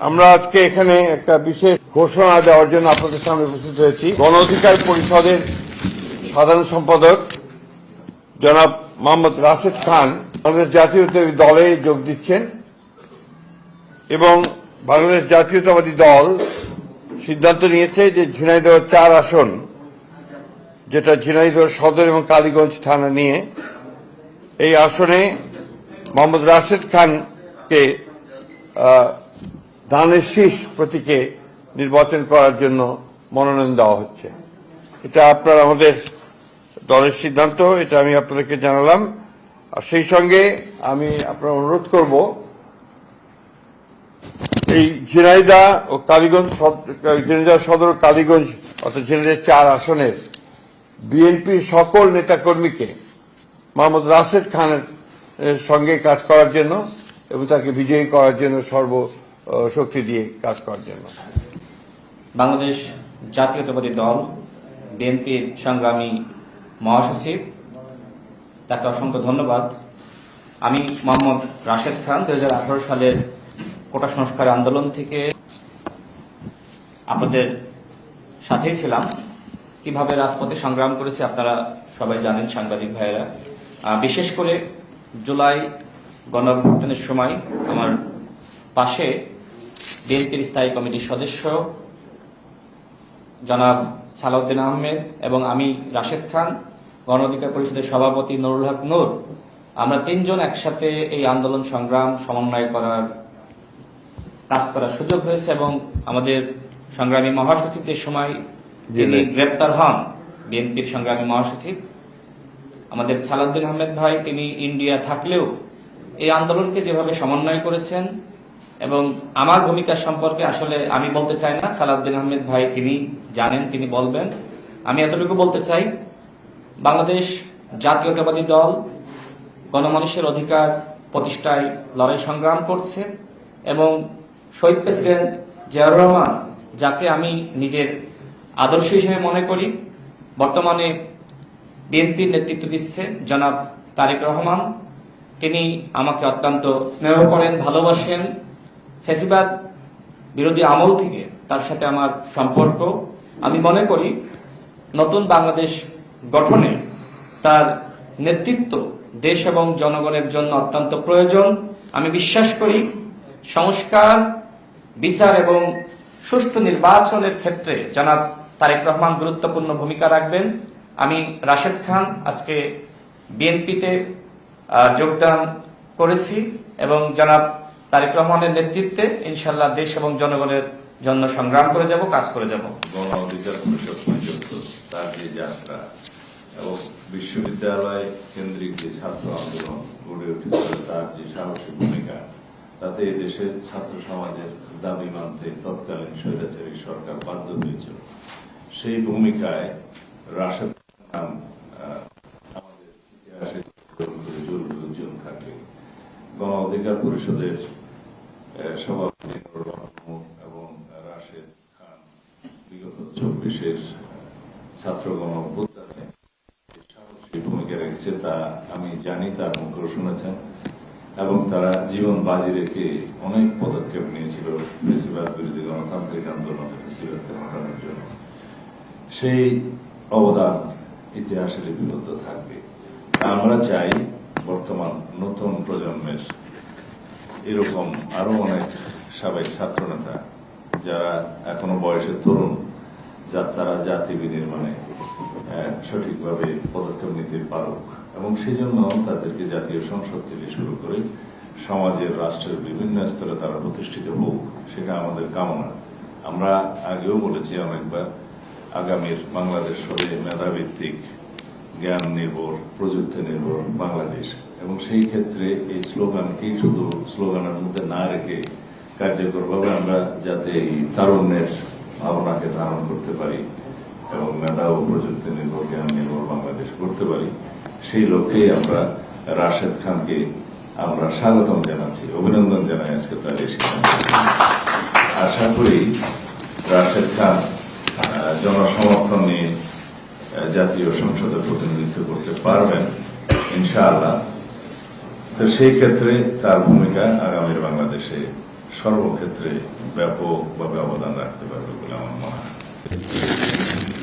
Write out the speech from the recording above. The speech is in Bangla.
আমরা আজকে এখানে একটা বিশেষ ঘোষণা দেওয়ার জন্য আপনাদের সামনে উপস্থিত হয়েছি। গণ অধিকার পরিষদের সাধারণ সম্পাদক জনাব মোহাম্মদ রাশেদ খান বাংলাদেশ জাতীয়তাবাদী দলে যোগ দিচ্ছেন এবং বাংলাদেশ জাতীয়তাবাদী দল সিদ্ধান্ত নিয়েছে যে ঝিনাইদহ চার আসন, যেটা ঝিনাইদহ সদর এবং কালীগঞ্জ থানা নিয়ে, এই আসনে মোহাম্মদ রাশেদ খানকে ধানের শীষ প্রতীকে নির্বাচন করার জন্য মনোনয়ন দেওয়া হচ্ছে। এটা আপনার আমাদের দলের সিদ্ধান্ত, এটা আমি আপনাদেরকে জানালাম। আর সেই সঙ্গে আমি আপনার অনুরোধ করব, এই ঝিনাইদা ও কালীগঞ্জ ঝিনাইদহ সদর কালীগঞ্জ, অর্থাৎ ঝিনাইদহ চার আসনের বিএনপির সকল নেতাকর্মীকে মোহাম্মদ রাশেদ খানের সঙ্গে কাজ করার জন্য এবং তাকে বিজয়ী করার জন্য সর্ব শক্তি দিয়ে কাজ করার জন্য। বাংলাদেশ জাতীয়তাবাদী দল, বিএনপির সংগ্রামী মহাসচিব, তাকে অসংখ্য ধন্যবাদ। আমি মোহাম্মদ রাশেদ খান দু হাজার আঠারো সালের কোটা সংস্কার আন্দোলন থেকে আপনাদের সাথেই ছিলাম। কীভাবে রাজপথে সংগ্রাম করেছে আপনারা সবাই জানেন, সাংবাদিক ভাইয়েরা। বিশেষ করে জুলাই গণঅভ্যুত্থানের সময় আমার পাশে বিএনপির স্থায়ী কমিটির সদস্য জনাব সালাউদ্দিন আহমেদ এবং আমি রাশেদ খান গণ অধিকার পরিষদের সভাপতি নুরুল হক নূর আমরা তিনজন একসাথে এই আন্দোলন সংগ্রাম সমন্বয় করার কাজ করার সুযোগ হয়েছে এবং আমাদের সংগ্রামী মহাসচিব যে সময় জি। গ্রেপ্তার হন বিএনপির সংগ্রামী মহাসচিব আমাদের সালাউদ্দিন আহমেদ ভাই তিনি ইন্ডিয়া থাকলেও এই আন্দোলনকে যেভাবে সমন্বয় করেছেন এবং আমার ভূমিকা সম্পর্কে আসলে আমি বলতে চাই না। সালাউদ্দিন আহমেদ ভাই তিনি জানেন, তিনি বলবেন। আমি এতটুকু বলতে চাই, বাংলাদেশ জাতীয়তাবাদী দল গণমানুষের অধিকার প্রতিষ্ঠায় লড়াই সংগ্রাম করছে এবং শহীদ প্রেসিডেন্ট জিয়াউর রহমান, যাকে আমি নিজের আদর্শ হিসেবে মনে করি, বর্তমানে বিএনপির নেতৃত্ব দিচ্ছে জনাব তারেক রহমান। তিনি আমাকে অত্যন্ত স্নেহ করেন, ভালোবাসেন। ফেসিবাদ বিরোধী আমল থেকে তার সাথে আমার সম্পর্ক। আমি মনে করি নতুন বাংলাদেশ গঠনে তার নেতৃত্ব দেশ এবং জনগণের জন্য অত্যন্ত প্রয়োজন। আমি বিশ্বাস করি সংস্কার, বিচার এবং সুষ্ঠু নির্বাচনের ক্ষেত্রে জনাব তারেক রহমান গুরুত্বপূর্ণ ভূমিকা রাখবেন। আমি রাশেদ খান আজকে বিএনপিতে যোগদান করেছি এবং জনাব তারেক রহমানের নেতৃত্বে ইনশাল্লাহ দেশ এবং জনগণের জন্য সংগ্রাম করে যাব, কাজ করে যাব। গণ অধিকার এবং বিশ্ববিদ্যালয় কেন্দ্রিক যে ছাত্র আন্দোলন গড়ে উঠেছিল, তার যে সাহসী ভূমিকা, তাতে দেশের ছাত্র সমাজের দাবি মানতে তৎকালীন স্বৈরাচারী সরকার বাধ্য হয়েছিল। সেই ভূমিকায় রাশেদ খান আমাদের ইতিহাসে থাকবে। গণ অধিকার পরিষদের এবং তার জীবন বাজি রেখে অনেক পদক্ষেপ নিয়েছিল বেশিরভাগ বিরোধী গণতান্ত্রিক আন্দোলনে ফেসিবাদকে হটানোর জন্য সেই অবদান ইতিহাসে লিপিবদ্ধ থাকবে। আমরা চাই বর্তমান নতুন প্রজন্মের এরকম আরও অনেক সাবেক ছাত্র নেতা যারা এখনও বয়সে তরুণ যা তারা জাতি বিনির্মাণে সঠিকভাবে পদক্ষেপ নিতে পারুক। এবং সেই জন্য তাদেরকে জাতীয় সংসদ থেকে শুরু করে সমাজের, রাষ্ট্রের বিভিন্ন স্তরে তারা প্রতিষ্ঠিত হোক, সেটা আমাদের কামনা। আমরা আগেও বলেছি অনেকবার, আগামীর বাংলাদেশ হবে মেধাভিত্তিক, জ্ঞান নির্ভর, প্রযুক্তি নির্ভর বাংলাদেশ। এবং সেই ক্ষেত্রে এই স্লোগানকেই শুধু স্লোগানের মধ্যে না রেখে কার্যকরভাবে আমরা যাতে এই তারুণ্যের ভাবনাকে ধারণ করতে পারি এবং মেধা ও প্রযুক্তি নির্ভর জ্ঞান নির্ভর বাংলাদেশ করতে পারি, সেই লক্ষ্যেই আমরা রাশেদ খানকে আমরা স্বাগতম জানাচ্ছি, অভিনন্দন জানাই আজকে তার সিদ্ধান্তে। আশা করি রাশেদ খান জনসমর্থন নিয়ে জাতীয় সংসদে প্রতিনিধিত্ব করতে পারবেন, ইনশাআল্লাহ তো সেই ক্ষেত্রে তার ভূমিকা আগামীর বাংলাদেশে সর্বক্ষেত্রে ব্যাপকভাবে অবদান রাখতে পারবে বলে আমার মনে হয়।